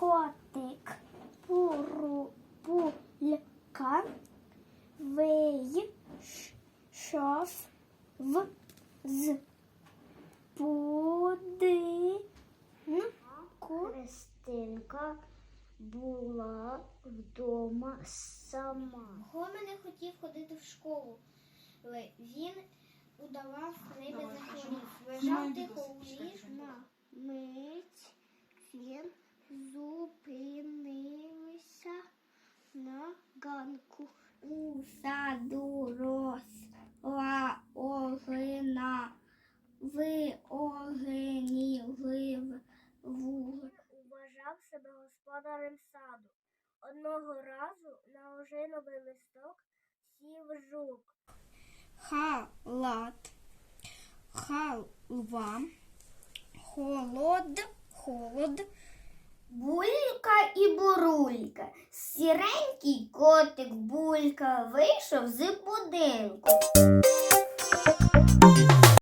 Котик, пуру, пулька, вий, ш- в, з, пуди, Христинка була вдома сама. Гоме не хотів ходити в школу. Він удавав ниби захворів. Лежав тихо у ліжку. Мить він зупинився на ганку. У саду росла огина. Виогнілив вуг. Вважав себе господарем саду. Одного разу на ожиновий листок сів жук. халат, халва, холод, холод, бурулька. Сіренький котик булька вийшов з будинку.